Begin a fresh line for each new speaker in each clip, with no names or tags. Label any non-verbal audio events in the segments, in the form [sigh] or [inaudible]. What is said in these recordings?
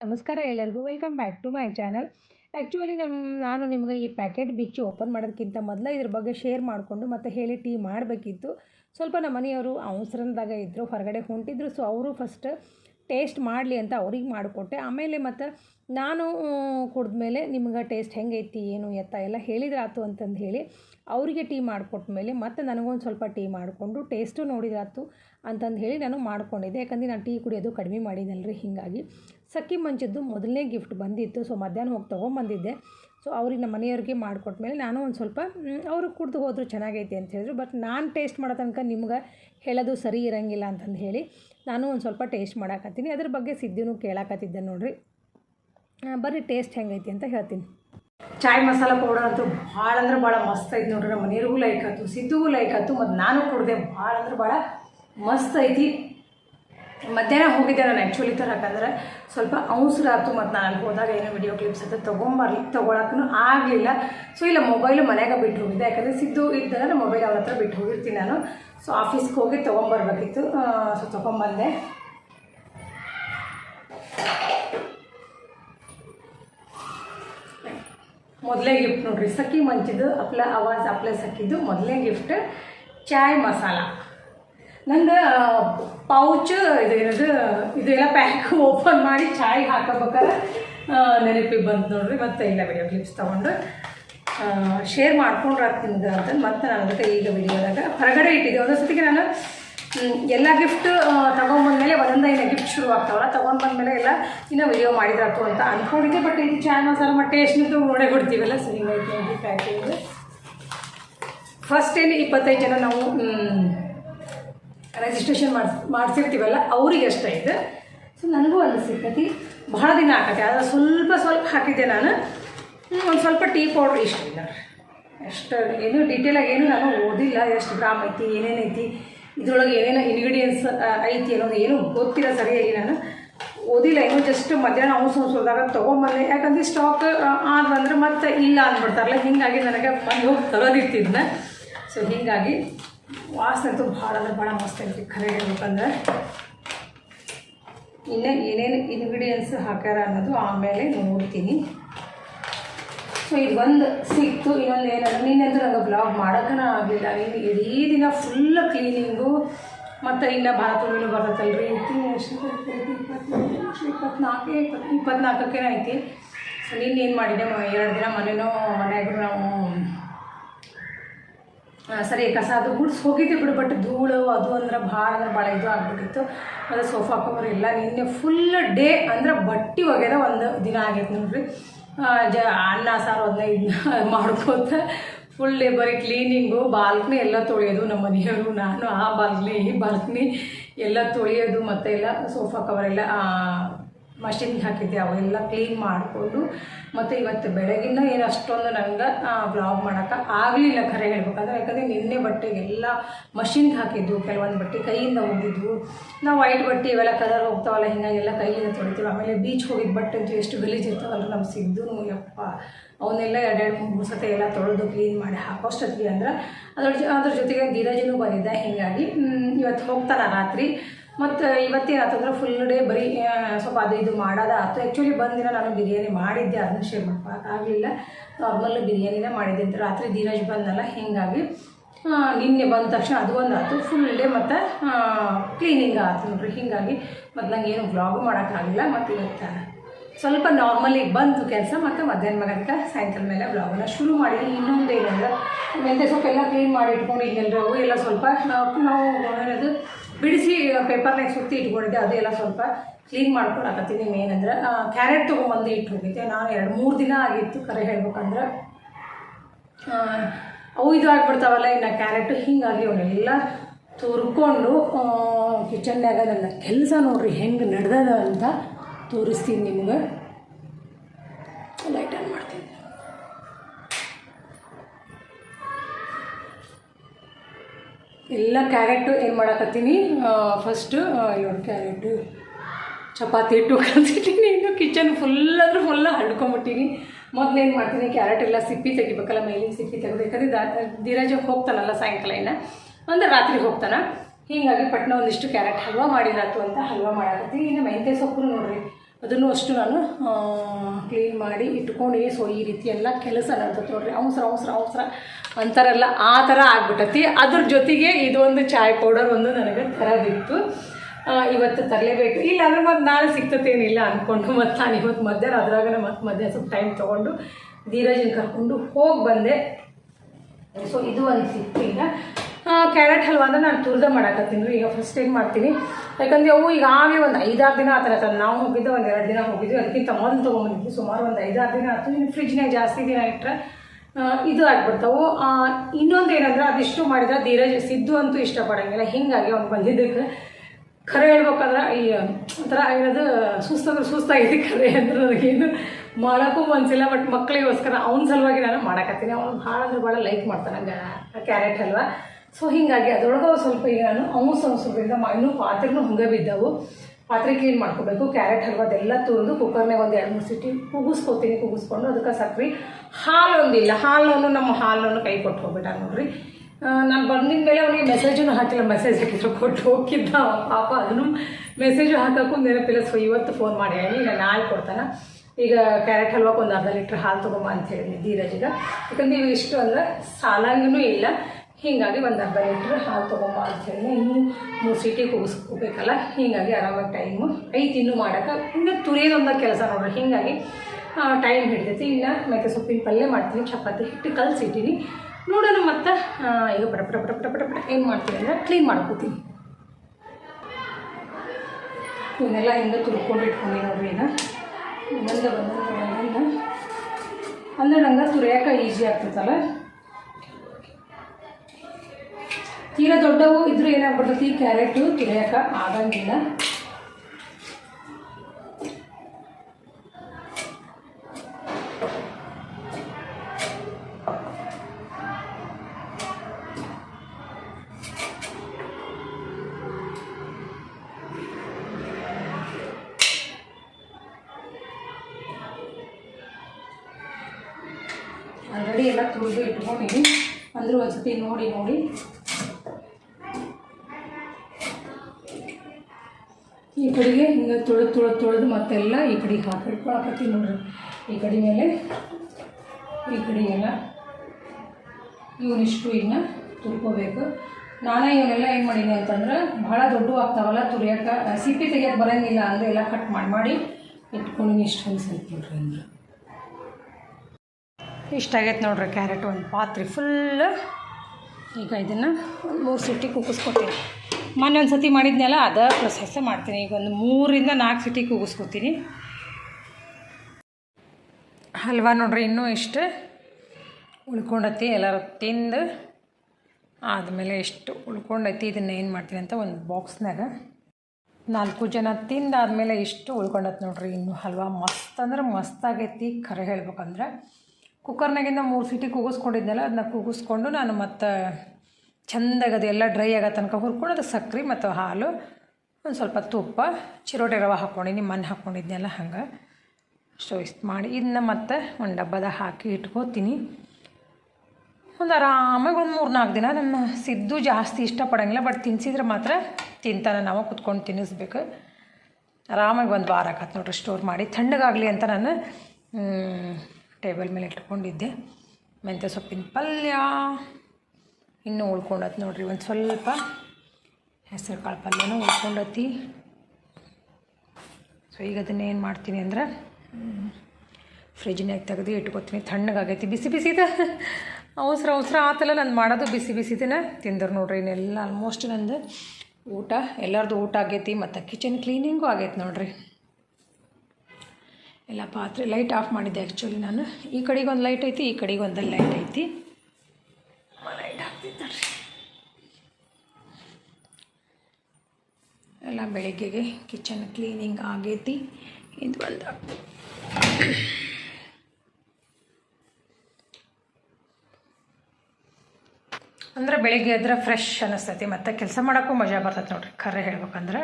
ನಮಸ್ಕಾರ ಎಲ್ಲರಿಗೂ welcome back to my channel actually ನಮ್ಮ ನಾನು ನಿಮಗೆ ಈ ಪ್ಯಾಕೆಟ್ ಬಿಚ್ಚಿ ಓಪನ್ ಮಾಡೋದಕ್ಕಿಂತ ಮೊದಲು ಇದ್ರ ಬಗ್ಗೆ ಶೇರ್ ಮಾಡಿಕೊಂಡು ಮತ್ತು ಹೇಳಿ ಟೀ ಮಾಡಬೇಕಿತ್ತು. ಸ್ವಲ್ಪ ನಮ್ಮ ಮನೆಯವರು ಅವಸರದಾಗ ಇದ್ದರು ಹೊರಗಡೆ ಹೊಂಟಿದ್ರು. ಸೊ ಅವರು ಫಸ್ಟ್ ಟೇಸ್ಟ್ ಮಾಡಲಿ ಅಂತ ಅವ್ರಿಗೆ ಮಾಡಿಕೊಟ್ಟೆ. ಆಮೇಲೆ ಮತ್ತು ನಾನು ಕುಡಿದ್ಮೇಲೆ ನಿಮ್ಗೆ ಟೇಸ್ಟ್ ಹೆಂಗೈತಿ, ಏನು, ಎತ್ತ ಎಲ್ಲ ಹೇಳಿದ್ರಾತು ಅಂತಂದು ಹೇಳಿ ಅವರಿಗೆ ಟೀ ಮಾಡಿಕೊಟ್ಮೇಲೆ ಮತ್ತು ನನಗೊಂದು ಸ್ವಲ್ಪ ಟೀ ಮಾಡಿಕೊಂಡು ಟೇಸ್ಟು ನೋಡಿದ್ರಾತು ಅಂತಂದು ಹೇಳಿ ನಾನು ಮಾಡ್ಕೊಂಡಿದ್ದೆ. ಯಾಕಂದ್ರೆ ನಾನು ಟೀ ಕುಡಿಯೋದು ಕಡಿಮೆ ಮಾಡಿದ್ದಲ್ರಿ, ಹೀಗಾಗಿ. ಸಕ್ಕಿ ಮಂಚದ್ದು ಮೊದಲನೇ ಗಿಫ್ಟ್ ಬಂದಿತ್ತು, ಸೊ ಮಧ್ಯಾಹ್ನ ಹೋಗಿ ತೊಗೊಂಬಂದಿದ್ದೆ. ಸೊ ಅವ್ರಿಗೆ ನಮ್ಮ ಮನೆಯವ್ರಿಗೆ ಮಾಡಿಕೊಟ್ಮೇಲೆ ನಾನು ಒಂದು ಸ್ವಲ್ಪ ಅವರು ಕುಡಿದು ಹೋದರು ಚೆನ್ನಾಗೈತೆ ಅಂತ ಹೇಳಿದ್ರು. ಬಟ್ ನಾನು ಟೇಸ್ಟ್ ಮಾಡೋ ತನಕ ನಿಮ್ಗೆ ಹೇಳೋದು ಸರಿ ಇರೋಂಗಿಲ್ಲ ಅಂತಂದು ಹೇಳಿ ನಾನು ಒಂದು ಸ್ವಲ್ಪ ಟೇಸ್ಟ್ ಮಾಡಾಕತ್ತೀನಿ. ಅದ್ರ ಬಗ್ಗೆ ಸಿದ್ಧಿನೂ ಕೇಳಾಕತ್ತಿದ್ದೆ ನೋಡಿರಿ. ಬರ್ರಿ ಟೇಸ್ಟ್ ಹೆಂಗೈತಿ ಅಂತ ಹೇಳ್ತೀನಿ. ಚಾಯ್ ಮಸಾಲ ಪೌಡರ್ ಅಂತೂ ಭಾಳ ಅಂದ್ರೆ ಭಾಳ ಮಸ್ತ್ ಐತಿ ನೋಡ್ರಿ. ನಮ್ಮ ಮನೆಯವ್ರಿಗೂ ಲೈಕ್ ಆಯ್ತು ಸಿದ್ಧಿಗೂ ಲೈಕ್ ಆಯ್ತು, ಮತ್ತು ನಾನು ಕುಡ್ದೆ ಭಾಳ ಅಂದ್ರೆ ಭಾಳ ಮಸ್ತ್ ಐತಿ. ಮಧ್ಯಾಹ್ನ ಹೋಗಿದ್ದೆ ನಾನು ಆ್ಯಕ್ಚುಲಿ ತರಕಂದ್ರೆ ಸ್ವಲ್ಪ ಅವಸರ ಆಯ್ತು ಮತ್ತು ನಾನು ಅಲ್ಲಿ ಹೋದಾಗ ಏನೋ ವಿಡಿಯೋ ಕ್ಲಿಪ್ಸ್ ಅಂತ ತೊಗೊಂಬರ್ಲಿ ತೊಗೊಳಕ್ಕೂ ಆಗಲಿಲ್ಲ. ಸೊ ಇಲ್ಲ ಮೊಬೈಲು ಮನೆಗೆ ಬಿಟ್ಟು ಹೋಗಿದ್ದೆ. ಯಾಕಂದರೆ ಸಿದ್ದು ನಾನು ಮೊಬೈಲ್ ಅವ್ರ ಹತ್ರ ಬಿಟ್ಟು ಹೋಗಿರ್ತೀನಿ ನಾನು. ಸೊ ಆಫೀಸ್ಗೆ ಹೋಗಿ ತೊಗೊಂಬರ್ಬೇಕಿತ್ತು. ಸೊ ತೊಗೊಂಬಂದೆ. ಮೊದಲೇ ಗಿಫ್ಟ್ ನೋಡ್ರಿ. ಸಕ್ಕಿ ಮಂಚಿದ್ದು ಅಪ್ಲ, ಅವಾಜ್, ಅಪ್ಲೆ ಸಕ್ಕಿದ್ದು ಮೊದಲೇ ಗಿಫ್ಟ್ ಚಾಯ್ ಮಸಾಲ. ನಂಗೆ ಪೌಚ್ ಇದು ಏನದು, ಇದೆಲ್ಲ ಪ್ಯಾಕ್ ಓಪನ್ ಮಾಡಿ ಚಾಯ್ ಹಾಕೋಬೇಕಾದ್ರೆ ನೆನಪಿಗೆ ಬಂತು ನೋಡ್ರಿ, ಮತ್ತೆ ಇಲ್ಲ ವಿಡಿಯೋ ಕ್ಲಿಪ್ಸ್ ತೊಗೊಂಡು ಶೇರ್ ಮಾಡ್ಕೊಂಡ್ರೆ ನಿಮ್ಗೆ ಅಂತ ಮತ್ತೆ ನಾನು ಅದಕ್ಕೆ ಈಗ ವಿಡಿಯೋದಾಗ ಹೊರಗಡೆ ಇಟ್ಟಿದ್ದೆ. ಒಂದೊಂದು ಸತಿಗೆ ನಾನು ಎಲ್ಲ ಗಿಫ್ಟ್ ತೊಗೊಂಬಂದ್ಮೇಲೆ ಒಂದೊಂದು ಏನೋ ಗಿಫ್ಟ್ ಶುರು ಆಗ್ತಾವಲ್ಲ ತೊಗೊಂಡು ಬಂದಮೇಲೆ ಎಲ್ಲ ಇನ್ನೂ ವಿಡಿಯೋ ಮಾಡಿದ್ರಾತು ಅಂತ ಅಂದ್ಕೊಂಡಿದ್ದೆ ಬಟ್ ಇದು ಚಾನಲ್ ಮಸಾಲ ಮತ್ತು ಟೇಸ್ಟ್ನಿಂದ ನೋಡೇ ಕೊಡ್ತೀವಲ್ಲ ಸರಿ ಪ್ಯಾಕಿಂಗ್ ಫಸ್ಟ್ ಏನು ಇಪ್ಪತ್ತೈದು ಜನ ನಾವು ರಿಜಿಸ್ಟ್ರೇಷನ್ ಮಾಡಿಸ್ ಮಾಡಿಸಿರ್ತೀವಲ್ಲ, ಅವ್ರಿಗೆ ಅಷ್ಟೇ ಇದು. ಸೊ ನನಗೂ ಅನಿಸಿಕತಿ ಬಹಳ ದಿನ ಹಾಕತ್ತೆ ಆದರೆ ಸ್ವಲ್ಪ ಸ್ವಲ್ಪ ಹಾಕಿದ್ದೆ ನಾನು. ಒಂದು ಸ್ವಲ್ಪ ಟೀ ಪೌಡ್ರ್ ಇಷ್ಟು ಇಲ್ಲ. ಎಷ್ಟು ಏನು ಡೀಟೇಲಾಗಿ ಏನು ನಾನು ಓದಿಲ್ಲ, ಎಷ್ಟು ಗ್ರಾಮ್ ಐತಿ ಏನೇನೈತಿ ಇದ್ರೊಳಗೆ ಏನೇನು ಇಂಗ್ರೀಡಿಯೆಂಟ್ಸ್ ಐತಿ ಅನ್ನೋದು ಏನು ಗೊತ್ತಿಲ್ಲ ಸರಿಯಾಗಿ ನಾನು. ಓದಿಲ್ಲ ಏನು ಜಸ್ಟ್ ಮಧ್ಯಾಹ್ನ ಅವ್ನು ಅವಸರದಾಗ ತೊಗೊಂಬಂದೆ. ಯಾಕಂದ್ರೆ ಸ್ಟಾಕ್ ಆದ್ವಂದ್ರೆ ಮತ್ತೆ ಇಲ್ಲ ಅಂದ್ಬಿಡ್ತಾರಲ್ಲ, ಹೀಗಾಗಿ ನನಗೆ ಬಂದು ಹೋಗಿ ತರೋದಿತ್ತಿದ್ನ ಸೊ ಹೀಗಾಗಿ ವಾಸನೆ ಅಂತೂ ಭಾಳ ಅಂದ್ರೆ ಭಾಳ ಮಸ್ತ್ ಐತಿ ಖರೆ ಹೇಳ್ಬೇಕಂದ್ರೆ ಇನ್ನು ಏನೇನು ಇಂಗ್ರೀಡಿಯೆಂಟ್ಸ್ ಹಾಕ್ಯಾರ ಅನ್ನೋದು ಆಮೇಲೆ ನೋಡ್ತೀನಿ. ಸೊ ಇದು ಒಂದು ಸಿಕ್ತು, ಇನ್ನೊಂದು ಏನಂದ್ರೆ ನಿನ್ನೆಂದ್ರೆ ನಂಗೆ ಬ್ಲಾಗ್ ಮಾಡೋಕ್ಕನ ಆಗಲಿಲ್ಲ. ನೀನು ಇಡೀ ದಿನ ಫುಲ್ ಕ್ಲೀನಿಂಗು ಮತ್ತು ಇನ್ನು ಬಾತ್ರೂಮಿನೂ ಬರ್ತೈತಲ್ರಿ. ರೀ ಇಪ್ಪತ್ನಾಲ್ಕೇ ಇಪ್ಪತ್ತು ಇಪ್ಪತ್ನಾಲ್ಕಕ್ಕೇನೆ ಐತಿ. ಸೊ ನೀನು ಏನು ಮಾಡಿದ್ದೆ ಮ- ಎರಡು ದಿನ ಮನೇನೋ ಮನೆಯಾಗ ನಾವು ಸರಿ, ಕಸ ಅದು ಗುಡ್ಸ್ ಹೋಗಿದ್ದೆ ಬಿಡು ಬಟ್ ಧೂಳು ಅದು ಅಂದ್ರೆ ಭಾಳ ಅಂದ್ರೆ ಭಾಳ ಇದು ಆಗ್ಬಿಟ್ಟಿತ್ತು. ಮತ್ತು ಸೋಫಾ ಕವರ್ ಇಲ್ಲ ನಿನ್ನೆ ಫುಲ್ ಡೇ ಅಂದ್ರೆ ಬಟ್ಟೆ ಒಗೆದ ಒಂದು ದಿನ ಆಗೈತೆ ನೋಡ್ರಿ. ಜ, ಅನ್ನ, ಸಾರು ಅದನ್ನ ಇದನ್ನ [laughs] ಮಾಡ್ಕೋತ ಫುಲ್ ಡೇ ಬರೀ ಕ್ಲೀನಿಂಗು ಬಾಲ್ಕನಿ ಎಲ್ಲ ತೊಳೆಯೋದು ನಮ್ಮ ಮನೆಯವರು, ನಾನು ಆ ಬಾಲ್ಕನಿ ಈ ಬಾಲ್ಕನಿ ಎಲ್ಲ ತೊಳೆಯೋದು ಮತ್ತೆ ಎಲ್ಲ ಸೋಫಾ ಕವರ್ ಎಲ್ಲ ಮಷಿನ್ಗೆ ಹಾಕಿದ್ದೆ, ಅವೆಲ್ಲ ಕ್ಲೀನ್ ಮಾಡಿಕೊಂಡು, ಮತ್ತು ಇವತ್ತು ಬೆಳಗಿನ ಏನು ಅಷ್ಟೊಂದು ನಂಗೆ ಬ್ಲಾಗ್ ಮಾಡೋಕೆ ಆಗಲಿಲ್ಲ ಖರೆ ಹೇಳ್ಬೇಕಂದ್ರೆ. ಯಾಕಂದರೆ ನಿನ್ನೆ ಬಟ್ಟೆಗೆಲ್ಲ ಮಷಿನ್ಗೆ ಹಾಕಿದ್ದು, ಕೆಲವೊಂದು ಬಟ್ಟೆ ಕೈಯಿಂದ ಹೋಗಿದ್ವು ನಾವು ವೈಟ್ ಬಟ್ಟೆ ಇವೆಲ್ಲ ಕಲರ್ ಹೋಗ್ತಾವಲ್ಲ ಹಿಂಗಾಗೆಲ್ಲ ಕೈಯಿಂದ ತೊಳಿತೀವಿ. ಆಮೇಲೆ ಬೀಚ್ ಹೋಗಿದ್ದ ಬಟ್ಟೆ ಅಂತೂ ಎಷ್ಟು ಗಲೀಜು ಇರ್ತಾವಲ್ಲ ನಮ್ಮ ಸಿದ್ದು ಯಪ್ಪ ಅವನ್ನೆಲ್ಲ ಎರಡೆರಡು ಮೂರು ಸತಿ ಎಲ್ಲ ತೊಳೆದು ಕ್ಲೀನ್ ಮಾಡಿ ಹಾಕೋಷ್ಟೊತ್ತಿಗೆ ಅಂದ್ರೆ, ಅದ್ರ ಅದ್ರ ಜೊತೆಗೆ ಧೀರಜನೂ ಬಂದಿದ್ದ, ಹೀಗಾಗಿ ಇವತ್ತು ಹೋಗ್ತಾನೆ ರಾತ್ರಿ. ಮತ್ತು ಇವತ್ತೇನಾಯ್ತಂದ್ರೆ ಫುಲ್ ಡೇ ಬರೀ ಸ್ವಲ್ಪ ಅದು ಇದು ಮಾಡೋದ ಆ್ಯಕ್ಚುಲಿ ಬಂದಿನ ನಾನು ಬಿರಿಯಾನಿ ಮಾಡಿದ್ದೆ, ಅದನ್ನ ಶೇರ್ ಆಗಲಿಲ್ಲ. ನಾರ್ಮಲ್ ಬಿರಿಯಾನಿನೇ ಮಾಡಿದ್ದೆ ಅಂತ ರಾತ್ರಿ ಧೀರಜ್ ಬಂದಲ್ಲ ಹೀಗಾಗಿ ನಿನ್ನೆ ಬಂದ ತಕ್ಷಣ ಅದು ಒಂದು ಆಯ್ತು ಫುಲ್ ಡೇ ಮತ್ತು ಕ್ಲೀನಿಂಗ್ ಆಯ್ತು ನೋಡ್ರಿ. ಹೀಗಾಗಿ ಮತ್ತು ನಂಗೆ ಏನು ಬ್ಲಾಗು ಮಾಡೋಕ್ಕಾಗಲಿಲ್ಲ ಮತ್ತು ಇವತ್ತು ಸ್ವಲ್ಪ ನಾರ್ಮಲಿ ಬಂತು ಕೆಲಸ, ಮತ್ತು ಮಧ್ಯಾಹ್ನ ಮಗಂತ ಸಾಯಂಕಾಲ ಮೇಲೆ ಬ್ಲಾಗನ್ನ ಶುರು ಮಾಡಿದ್ವಿ. ಇನ್ನೊಂದು ಏನಂದ್ರೆ ಮೆಂತ್ಯ ಸೊಪ್ಪು ಎಲ್ಲ ಕ್ಲೀನ್ ಮಾಡಿ ಇಟ್ಕೊಂಡಿದ್ದೆಲ್ಲರೂ ಎಲ್ಲ ಸ್ವಲ್ಪ, ನಾವು ನಾವು ಏನದು ಬಿಡಿಸಿ ಪೇಪರ್ನಾಗ ಸುತ್ತಿ ಇಟ್ಕೊಂಡಿದ್ದೆ ಅದು ಎಲ್ಲ ಸ್ವಲ್ಪ ಕ್ಲೀನ್ ಮಾಡ್ಕೊಳಕತ್ತೀನಿ ಮೇನ್ ಅಂದ್ರೆ. ಕ್ಯಾರೆಟ್ ತೊಗೊಂಬಂದು ಇಟ್ಟು ಹೋಗಿದ್ದೆ. ನಾನು ಎರಡು ಮೂರು ದಿನ ಆಗಿತ್ತು ಕರೆ ಹೇಳ್ಬೇಕಂದ್ರೆ. ಅವು ಇದು ಆಗ್ಬಿಡ್ತಾವಲ್ಲ, ಇನ್ನು ಕ್ಯಾರೆಟು ಹಿಂಗಾಗಿ ಅವನ್ನೆಲ್ಲ ತುರ್ಕೊಂಡು ಕಿಚನ್ನಾಗ ನನ್ನ ಕೆಲಸ ನೋಡ್ರಿ ಹೆಂಗೆ ನಡೆದದ ಅಂತ ತೋರಿಸ್ತೀನಿ ನಿಮ್ಗೆ. ಎಲ್ಲ ಕ್ಯಾರೆಟು ಏನು ಮಾಡಕತ್ತೀನಿ? ಫಸ್ಟು ಇವಾಗ ಕ್ಯಾರೆಟು, ಚಪಾತಿ ಇಟ್ಟು ಕಲ್ಸಿಟ್ಟಿನಿ ಇನ್ನು ಕಿಚನ್ ಫುಲ್ ಅಂದ್ರೆ ಫುಲ್ ಹಡ್ಕೊಂಬಿಟ್ಟಿನಿ ಮೊದಲು ಏನು ಮಾಡ್ತೀನಿ, ಕ್ಯಾರೆಟ್ ಎಲ್ಲ ಸಿಪ್ಪಿ ತೆಗಿಬೇಕಲ್ಲ ಮೇಲಿನ ಸಿಪ್ಪಿ ತೆಗೆದು ಯಾಕಂದ್ರೆ ದಾ ಧೀರಜ ಹೋಗ್ತಾನಲ್ಲ ಸಾಯಂಕಾಲ ಇನ್ನು. ಅಂದರೆ ರಾತ್ರಿ ಹೋಗ್ತಾನೆ. ಹೀಗಾಗಿ ಪಟ್ನ ಒಂದಿಷ್ಟು ಕ್ಯಾರೆಟ್ ಹಲ್ವಾ ಮಾಡಿದ್ರಾತು ಅಂತ ಹಲ್ವಾ ಮಾಡಾಕತ್ತೀನಿ. ಇನ್ನು ಮೆಂತ್ಯ ಸೊಪ್ಪು ನೋಡಿರಿ. ಅದನ್ನು ಅಷ್ಟು ನಾನು ಕ್ಲೀನ್ ಮಾಡಿ ಇಟ್ಕೊಂಡು ಸೊ ಈ ರೀತಿ ಎಲ್ಲ ಕೆಲಸ ನಡೆದ ನೋಡಿರಿ. ಅವಸರ ಅವಸರ ಅವಸರ. ಅಂತಾರಲ್ಲ, ಆ ಥರ ಆಗ್ಬಿಟ್ಟತಿ. ಅದ್ರ ಜೊತೆಗೆ ಇದೊಂದು ಚಾಯ್ ಪೌಡರ್ ಒಂದು ನನಗೆ ತರದಿತ್ತು. ಇವತ್ತು ತರಲೇಬೇಕು. ಇಲ್ಲ, ಅಂದ್ರೆ ಮತ್ತೆ ನಾಳೆ ಸಿಗ್ತತೇನಿಲ್ಲ ಅಂದ್ಕೊಂಡು ಮತ್ತು ನಾನು ಇವತ್ತು ಮಧ್ಯಾಹ್ನ ಅದ್ರಾಗ ಮತ್ತೆ ಮಧ್ಯಾಹ್ನ ಸ್ವಲ್ಪ ಟೈಮ್ ತೊಗೊಂಡು ಧೀರಜನ್ ಕರ್ಕೊಂಡು ಹೋಗಿ ಬಂದೆ. ಸೊ ಇದು ಒಂದು ಸಿಕ್ತು ಈಗ. ಕ್ಯಾರೆಟ್ ಹಲ್ವಾ ಅಂದ್ರೆ ನಾನು ತುರ್ದ ಮಾಡಾಕತ್ತೀನಿ ಈಗ ಫಸ್ಟ್ ಏನು ಮಾಡ್ತೀನಿ? ಯಾಕಂದ್ರೆ ಅವು ಈಗ ಆಗಲಿ ಒಂದು ಐದಾರು ದಿನ ಆ ಥರ ನಾವು ಹೋಗಿದ್ದೆ ಒಂದು ಎರಡು ದಿನ ಹೋಗಿದ್ವಿ. ಅದಕ್ಕಿಂತ ಮೊದಲು ತೊಗೊಂಡಿದ್ವಿ ಸುಮಾರು ಒಂದು ಐದಾರು ದಿನ ಆಯ್ತು ಇನ್ನು ಫ್ರಿಜ್ನಾಗ ಜಾಸ್ತಿ ದಿನ ಇಟ್ಟರೆ ಇದು ಆಗ್ಬಿಡ್ತಾವು ಇನ್ನೊಂದು ಏನಂದ್ರೆ ಅದಿಷ್ಟು ಮಾಡಿದ್ರೆ ಧೀರಜ್ ಸಿದ್ದು ಅಂತೂ ಇಷ್ಟಪಡಂಗಿಲ್ಲ. ಹಿಂಗಾಗಿ ಅವ್ನು ಬಂದಿದ್ದಕ್ಕೆ ಖರೆ ಹೇಳ್ಬೇಕಂದ್ರೆ ಈ, ಒಂಥರ ಏನದು, ಸುಸ್ತಾದ್ರೆ ಸುಸ್ತಾಗಿದೆ ಖರೆ ಅಂದ್ರೆ ಏನು ಮಾಡೋಕ್ಕೂ ಮನಸ್ಸಿಲ್ಲ ಬಟ್ ಮಕ್ಕಳಿಗೋಸ್ಕರ ಅವ್ನ ಸಲುವಾಗಿ ನಾನು ಮಾಡಕತ್ತೀನಿ. ಅವನು ಭಾಳ ಅಂದ್ರೆ ಭಾಳ ಲೈಕ್ ಮಾಡ್ತಾನೆ ಕ್ಯಾರೆಟ್ ಹಲ್ವಾ. ಸೊ ಹೀಗಾಗಿ ಅದರೊಳಗೆ ಸ್ವಲ್ಪ ಈಗ ನಾನು ಅವನು ಸ್ವಲ್ಪ ಇನ್ನೂ ಪಾತ್ರೆನೂ ಹಂಗೆ ಬಿದ್ದವು. ಪಾತ್ರೆ ಕ್ಲೀನ್ ಮಾಡ್ಕೋಬೇಕು ಕ್ಯಾರೆಟ್ ಹಲ್ವದೆಲ್ಲ ತುರಿದು ಕುಕ್ಕರ್ನಾಗ ಒಂದು ಎರಡು ಮೂರು ಸಿಟಿ ಕೂಗಿಸ್ಕೊತೀನಿ, ಕೂಗಿಸ್ಕೊಂಡು ಅದಕ್ಕೆ ಸಕ್ರೆ ಹಾಲು ಒಂದಿಲ್ಲ ಹಾಲನ್ನು ನಮ್ಮ ಹಾಲನ್ನು ಕೈ ಕೊಟ್ಟು ಹೋಗ್ಬಿಟ್ಟ ನೋಡ್ರಿ. ನಾನು ಬಂದಿದ್ದ ಮೇಲೆ ಅವನಿಗೆ ಮೆಸೇಜನ್ನು ಹಾಕಿಲ್ಲ ಮೆಸೇಜ್ ಹಾಕಿದ್ರು, ಕೊಟ್ಟು ಹೋಗಿದ್ದ ಪಾಪ ಅದನ್ನು. ಮೆಸೇಜು ಹಾಕೋಕ್ಕೂ ನೆನಪಿಲ್ಲ ಸೊ ಇವತ್ತು ಫೋನ್ ಮಾಡಿ ಹೇಳಿ ನಾನು ನಾಳೆ ಕೊಡ್ತಾನೆ? ಈಗ ಕ್ಯಾರೆಟ್ ಹಲ್ವಾಕ್ಕೆ ಒಂದು ಅರ್ಧ ಲೀಟ್ರ್ ಹಾಲು ತೊಗೊಂಬ ಅಂತ ಹೇಳಿದ್ವಿ ಧೀರಜಿಗೆ ಯಾಕಂದ್ರೆ ಇವು ಇಷ್ಟು ಅಂದ್ರೆ ಸಾಲಂಗೂ ಇಲ್ಲ. ಹೀಗಾಗಿ ಒಂದು ಅರ್ಧ ಲೀಟ್ರ್ ಹಾಲು ತೊಗೊಂಬ ಅಂತ ಹೇಳಿ ಇನ್ನೂ ಮೂರು ಸೀಟಿ ಕೂಗಿಸ್ಕೋಬೇಕಲ್ಲ ಹೀಗಾಗಿ ಆರಾಮಾಗಿ ಟೈಮು ಐತಿ ಇನ್ನೂ ಮಾಡೋಕೆ ಇನ್ನು ತುರಿಯೋದೊಂದು ಕೆಲಸ ನೋಡ್ರಿ. ಹೀಗಾಗಿ ಟೈಮ್ ಹಿಡಿದೈತಿ. ಇಲ್ಲ ಮೆಕ್ಕೆ ಸೊಪ್ಪಿನ ಪಲ್ಯ ಮಾಡ್ತೀನಿ. ಚಪಾತಿ ಹಿಟ್ಟು ಕಲಸಿಟ್ಟಿನಿ. ನೋಡೋಣ ಮತ್ತೆ ಈಗ ಪಟ ಪಟ ಪಟ ಪಟ ಪಟ ಪಟ ಏನು ಮಾಡ್ತೀನಿ ಅಂದರೆ ಕ್ಲೀನ್ ಮಾಡ್ಕೋತೀನಿ. ಇವನ್ನೆಲ್ಲ ಹಿಂಗೆ ತುರ್ಕೊಂಡು ಇಟ್ಕೊಂಡು ನೋಡ್ರಿ ಈಗ. ಬಂದ ಬಂದ ಅಂದ್ರೆ ನಂಗೆ ತುರಿಯೋಕೆ ಈಸಿ ಆಗ್ತೈತಲ್ಲ? ತೀರಾ ದೊಡ್ಡವು ಇದ್ರೆ ಏನಾಗ್ಬಿಡ್ತೈತಿ ಕ್ಯಾರೆಟು, ತುರಿಯೋಕೆ ಆಗಂಗಿಲ್ಲ ಆಲ್ರೆಡಿ ಎಲ್ಲ ತುಳಿದು ಇಟ್ಕೊಂಡಿನಿ. ಅಂದ್ರೆ ಒಂದ್ಸತಿ ನೋಡಿ ನೋಡಿ. ಈ ಕಡೆಗೆ ಹಿಂಗೆ ತೊಳೆದು ತೊಳೆದು ತೊಳೆದು ಮತ್ತೆಲ್ಲ ಈ ಕಡೆಗೆ ಹಾಕಿಟ್ಕೊಳಕತ್ತೀವಿ ನೋಡ್ರಿ. ಈ ಕಡೆ ಮೇಲೆ, ಈ ಕಡೆಗೆಲ್ಲ ಇವನಿಷ್ಟು ಇನ್ನು ತುರ್ಕೋಬೇಕು. ನಾನು ಇವನ್ನೆಲ್ಲ ಏನು ಮಾಡೀನಿ ಅಂತಂದ್ರೆ ಭಾಳ ದೊಡ್ಡ ಆಗ್ತಾವಲ್ಲ ತುರಿಯೋಕೆ ಸಿಪ್ಪಿ ತೆಗಿಯೋಕೆ ಬರೋಂಗಿಲ್ಲ ಅಂದರೆ ಎಲ್ಲ ಕಟ್ ಮಾಡಿ ಮಾಡಿ ಇಟ್ಕೊಂಡಿನಿ ಇಷ್ಟು ಒಂದು ಸ್ವಲ್ಪ ನೋಡ್ರಿ ಅಂದ್ರೆ. ಇಷ್ಟ ಆಗೈತೆ ನೋಡ್ರಿ ಕ್ಯಾರೆಟ್ ಒಂದು ಪಾತ್ರೆ ಫುಲ್ ಈಗ ಇದನ್ನು ಮೂರು ಸಿಟಿ ಕುಗ್ಗಿಸ್ಕೊತೀನಿ ಮೊನ್ನೆ ಒಂದು ಸತಿ ಮಾಡಿದ್ನಲ್ಲ, ಅದೇ ಪ್ರೊಸೆಸ್ ಮಾಡ್ತೀನಿ. ಈಗ ಒಂದು ಮೂರಿಂದ ನಾಲ್ಕು ಸಿಟಿ ಕೂಗಿಸ್ಕೊತೀನಿ. ಹಲ್ವಾ ನೋಡ್ರಿ, ಇನ್ನೂ ಇಷ್ಟು ಉಳ್ಕೊಂಡೈತಿ, ಎಲ್ಲರೂ ತಿಂದು ಆದಮೇಲೆ ಎಷ್ಟು ಉಳ್ಕೊಂಡೈತಿ. ಇದನ್ನ ಏನು ಮಾಡ್ತೀನಿ ಅಂತ ಒಂದು ಬಾಕ್ಸ್ನಾಗ ನಾಲ್ಕು ಜನ ತಿಂದಾದಮೇಲೆ ಇಷ್ಟು ಉಳ್ಕೊಂಡೈತಿ ನೋಡ್ರಿ. ಇನ್ನು ಹಲ್ವಾ ಮಸ್ತ್ ಅಂದ್ರೆ ಮಸ್ತ್ ಆಗೈತಿ. ಖರೆ ಹೇಳ್ಬೇಕಂದ್ರೆ ಕುಕ್ಕರ್ನಾಗಿಂದ ಮೂರು ಸಿಟಿ ಕೂಗಿಸ್ಕೊಂಡಿದ್ನಲ್ಲ ಅದನ್ನ ಕೂಗಿಸ್ಕೊಂಡು ನಾನು ಮತ್ತು ಚೆಂದಾಗಿ ಅದೆಲ್ಲ ಡ್ರೈ ಆಗೋ ತನಕ ಹುರ್ಕೊಂಡು ಅದಕ್ಕೆ ಸಕ್ಕರೆ ಮತ್ತು ಹಾಲು, ಒಂದು ಸ್ವಲ್ಪ ತುಪ್ಪ, ಚಿರೋಟೆ ರವೆ ಹಾಕ್ಕೊಂಡಿನಿ, ಮಣ್ಣು ಹಾಕ್ಕೊಂಡಿದ್ನೆಲ್ಲ ಹಂಗೆ. ಸೊ ಮಾಡಿ ಇದನ್ನ ಮತ್ತೆ ಒಂದು ಡಬ್ಬದಾಗ ಹಾಕಿ ಇಟ್ಕೋತೀನಿ. ಒಂದು ಆರಾಮಾಗಿ ಒಂದು ಮೂರು ನಾಲ್ಕು ದಿನ ನನ್ನ ಸಿದ್ದು ಜಾಸ್ತಿ ಇಷ್ಟಪಡಂಗಿಲ್ಲ, ಬಟ್ ತಿನ್ಸಿದ್ರೆ ಮಾತ್ರ ತಿಂತಾನೆ ನಾವು, ಕುತ್ಕೊಂಡು ತಿನ್ನಿಸ್ಬೇಕು. ಆರಾಮಾಗಿ ಒಂದು ವಾರ ಆಕತ್ ನೋಡ್ರಿ ಸ್ಟೋರ್ ಮಾಡಿ. ತಣ್ಣಗಾಗಲಿ ಅಂತ ನಾನು ಟೇಬಲ್ ಮೇಲೆ ಇಟ್ಕೊಂಡಿದ್ದೆ. ಮೆಂತ್ಯ ಸೊಪ್ಪಿನ ಪಲ್ಯ. ಇನ್ನೂ ಉಳ್ಕೊಂಡತ್ ನೋಡ್ರಿ, ಒಂದು ಸ್ವಲ್ಪ ಹೆಸರು ಕಾಳು ಪಲ್ಯನೂ ಉಳ್ಕೊಂಡತಿ. ಸೊ ಈಗ ಅದನ್ನು ಏನು ಮಾಡ್ತೀನಿ ಅಂದ್ರೆ ಫ್ರಿಜ್ನಾಗ ತೆಗೆದು ಇಟ್ಕೊತೀನಿ. ತಣ್ಣಗಾಗೈತಿ, ಬಿಸಿ ಬಿಸಿದ ಅವಸರ ಅವಸರ ಆತಲ್ಲ, ನಾನು ಮಾಡೋದು ಬಿಸಿ ಬಿಸಿದನ ತಿಂದರು ನೋಡ್ರಿ, ಇನ್ನೆಲ್ಲ ಆಲ್ಮೋಸ್ಟ್ ನಂದು ಊಟ, ಎಲ್ಲರದು ಊಟ ಆಗೈತಿ, ಮತ್ತು ಕಿಚನ್ ಕ್ಲೀನಿಂಗು ಆಗೈತೆ ನೋಡ್ರಿ. ಎಲ್ಲ ಪಾತ್ರೆ ಲೈಟ್ ಆಫ್ ಮಾಡಿದ್ದೆ ಆ್ಯಕ್ಚುಲಿ ನಾನು. ಈ ಕಡೆಗೆ ಒಂದು ಲೈಟ್ ಐತಿ, ಈ ಕಡೆಗೆ ಒಂದು ಲೈಟ್ ಐತಿ ಲೈಟ್ ಹಾಕ್ತಿದ್ದೆ ನೋಡ್ರಿ ಎಲ್ಲ ಬೆಳಿಗ್ಗೆಗೆ ಕಿಚನ್ ಕ್ಲೀನಿಂಗ್ ಆಗೈತಿ. ಇದು ಒಂದು. ಅಂದ್ರೆ ಬೆಳಿಗ್ಗೆ ಎದ್ರೆ ಫ್ರೆಶ್ ಅನ್ನಿಸ್ತೈತಿ ಮತ್ತು ಕೆಲಸ ಮಾಡೋಕ್ಕೂ ಮಜಾ ಬರ್ತೈತೆ ನೋಡ್ರಿ ಖರೆ ಹೇಳ್ಬೇಕಂದ್ರೆ.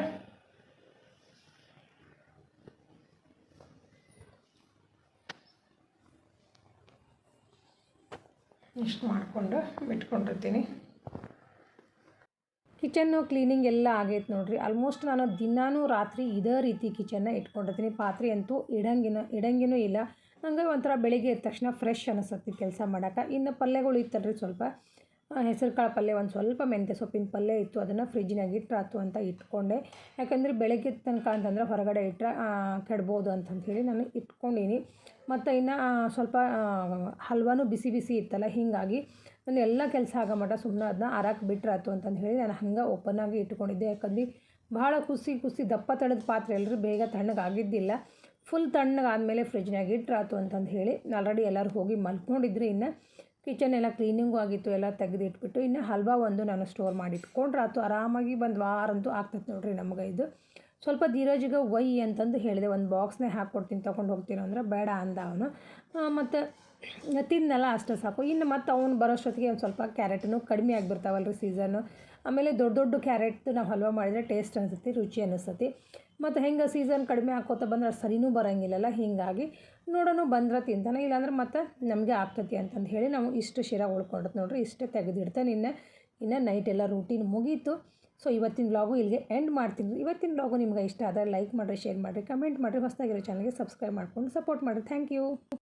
ಇಷ್ಟು ಮಾಡಿಕೊಂಡು ಬಿಟ್ಕೊಂಡಿರ್ತೀನಿ. ಕಿಚನ್ನು ಕ್ಲೀನಿಂಗ್ ಎಲ್ಲ ಆಗೈತೆ ನೋಡಿರಿ. ಆಲ್ಮೋಸ್ಟ್ ನಾನು ದಿನಾನೂ ರಾತ್ರಿ ಇದೇ ರೀತಿ ಕಿಚನ್ನ ಇಟ್ಕೊಂಡಿರ್ತೀನಿ. ಪಾತ್ರೆ ಅಂತೂ ಇಡಂಗಿನ, ಇಡಂಗಿನೂ ಇಲ್ಲ. ನನಗೆ ಒಂಥರ ಬೆಳಿಗ್ಗೆ ಎದ್ದ ತಕ್ಷಣ ಫ್ರೆಶ್ ಅನಿಸುತ್ತೆ ಕೆಲಸ ಮಾಡೋಕೆ ಇನ್ನು ಪಲ್ಯಗಳು ಇತ್ತಲ್ರಿ ಸ್ವಲ್ಪ. ಹೆಸರು ಕಾಳು ಪಲ್ಯ ಒಂದು ಸ್ವಲ್ಪ ಮೆಂತ್ಯ ಸೊಪ್ಪಿನ ಪಲ್ಯ ಇತ್ತು. ಅದನ್ನು ಫ್ರಿಜ್ನಾಗ ಇಟ್ಟರಾತು ಅಂತ ಇಟ್ಕೊಂಡೆ. ಯಾಕಂದರೆ ಬೆಳಗ್ಗೆ ತನಕ ಅಂತಂದ್ರೆ ಹೊರಗಡೆ ಇಟ್ಟರೆ ಕೆಡ್ಬೋದು ಅಂತಂಥೇಳಿ ನಾನು ಇಟ್ಕೊಂಡೀನಿ. ಮತ್ತು ಇನ್ನು ಸ್ವಲ್ಪ ಹಲ್ವಾನು ಬಿಸಿ ಬಿಸಿ ಇತ್ತಲ್ಲ, ಹೀಗಾಗಿ ನಾನು ಎಲ್ಲ ಕೆಲಸ ಆಗಮಟ ಮಟ್ಟ ಸುಮ್ಮನೆ ಅದನ್ನ ಆರಾಕ್ ಬಿಟ್ರಾತು ಅಂತಂದು ಹೇಳಿ ನಾನು ಹಂಗೆ ಓಪನ್ ಆಗಿ ಇಟ್ಕೊಂಡಿದ್ದೆ. ಯಾಕಂದ್ರೆ ಭಾಳ ಕುಸಿ ಕುಸಿ ದಪ್ಪ ತಣ್ಣದ ಪಾತ್ರೆ ಎಲ್ಲರೂ ಬೇಗ ತಣ್ಣಗಾಗಿದ್ದಿಲ್ಲ ಫುಲ್ ತಣ್ಣಗಾದ್ಮೇಲೆ ಫ್ರಿಜ್ನಾಗ ಇಟ್ರಾತು ಅಂತಂದು ಹೇಳಿ ಆಲ್ರೆಡಿ ಎಲ್ಲರೂ ಹೋಗಿ ಮಲ್ಕೊಂಡಿದ್ರೆ. ಇನ್ನು ಕಿಚನ್ ಎಲ್ಲ ಕ್ಲೀನಿಂಗು ಆಗಿತ್ತು, ಎಲ್ಲ ತೆಗೆದಿಟ್ಬಿಟ್ಟು ಇನ್ನು ಹಲ್ವಾ ಒಂದು ನಾನು ಸ್ಟೋರ್ ಮಾಡಿ ಆತು ಆರಾಮಾಗಿ ಬಂದು ವಾರ ಅಂತೂ ಆಗ್ತೈತೆ ನೋಡ್ರಿ ನಮಗೆ ಇದು. ಸ್ವಲ್ಪ ಧೀರಜಿಗೆ ಒಯ್ ಅಂತಂದು ಹೇಳಿದೆ, ಒಂದು ಬಾಕ್ಸ್ನೇ ಹಾಕ್ಕೊಡ್ತೀನಿ, ತೊಗೊಂಡು ಹೋಗ್ತೀನಿ ಅಂದ್ರೆ ಬೇಡ ಅಂದ ಅವನು. ಮತ್ತು ತಿನ್ನಲ್ಲ ಅಷ್ಟೇ ಸಾಕು. ಇನ್ನು ಮತ್ತು ಅವ್ನು ಬರೋಷ್ಟೊತ್ತಿಗೆ ಒಂದು ಸ್ವಲ್ಪ ಕ್ಯಾರೆಟನ್ನು ಕಡಿಮೆ ಆಗಿಬಿಡ್ತಾವಲ್ಲ ರೀ ಸೀಸನ್ನು ಆಮೇಲೆ ದೊಡ್ಡ ದೊಡ್ಡ ಕ್ಯಾರೆಟ್ ನಾವು ಹಲ್ವಾ ಮಾಡಿದರೆ ಟೇಸ್ಟ್ ಅನಿಸ್ತೈತಿ, ರುಚಿ ಅನಿಸ್ತತಿ. ಮತ್ತು ಹೆಂಗೆ ಸೀಸನ್ ಕಡಿಮೆ ಹಾಕೋತ ಬಂದ್ರೆ ಸರಿನೂ ಬರೋಂಗಿಲ್ಲಲ್ಲ, ಹೀಗಾಗಿ ನೋಡೋಣ ಬಂದ್ರೆ ತಿಂತಾನೆ. ಇಲ್ಲಾಂದ್ರೆ ಮತ್ತು ನಮಗೆ ಆಗ್ತೈತಿ ಅಂತಂದು ಹೇಳಿ ನಾವು ಇಷ್ಟು ಶಿರ ಉಳ್ಕೊಂಡತ್ ನೋಡ್ರಿ, ಇಷ್ಟು ತೆಗೆದಿಡ್ತೇನೆ ಇನ್ನು ಇನ್ನು ನೈಟ್ ಎಲ್ಲ ರೂಟೀನ್ ಮುಗೀತು. ಸೊ ಇವತ್ತಿನ ಬ್ಲಾಗು ಇಲ್ಲಿಗೆ ಎಂಡ್ ಮಾಡ್ತೀನಿ. ಇವತ್ತಿನ ಬ್ಲಾಗು ನಿಮ್ಗೆ ಇಷ್ಟ ಆದರೆ ಲೈಕ್ ಮಾಡಿರಿ ಶೇರ್ ಮಾಡಿರಿ ಕಮೆಂಟ್ ಮಾಡಿರಿ. ಹೊಸದಾಗಿರೋ ಚಾನಲ್ಗೆ ಸಬ್ಸ್ಕ್ರೈಬ್ ಮಾಡ್ಕೊಂಡು ಸಪೋರ್ಟ್ ಮಾಡಿರಿ. Thank you